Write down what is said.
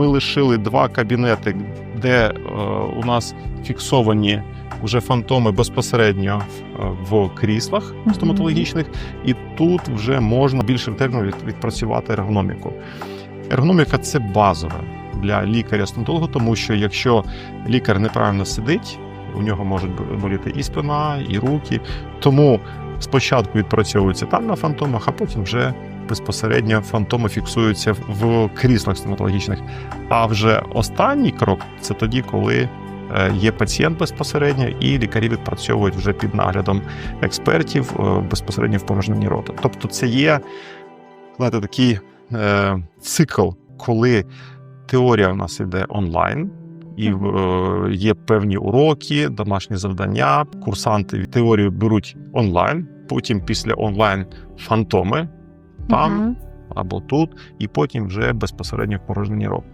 ми лишили два кабінети, де е, у нас фіксовані вже фантоми безпосередньо е, в кріслах стоматологічних, і тут вже можна більш від- відпрацювати ергономіку. Ергономіка це базове для лікаря-стоматолога, тому що якщо лікар неправильно сидить, у нього можуть боліти і спина, і руки. Тому спочатку відпрацьовується там на фантомах, а потім вже безпосередньо фантоми фіксуються в кріслах стоматологічних. А вже останній крок це тоді, коли е, є пацієнт безпосередньо, і лікарі відпрацьовують вже під наглядом експертів е, безпосередньо в порожнині рота. Тобто, це є знаєте, такий е, цикл, коли теорія у нас йде онлайн. І е, є певні уроки, домашні завдання. Курсанти теорію беруть онлайн, потім після онлайн фантоми там угу. або тут, і потім вже безпосередньо в порожнині року.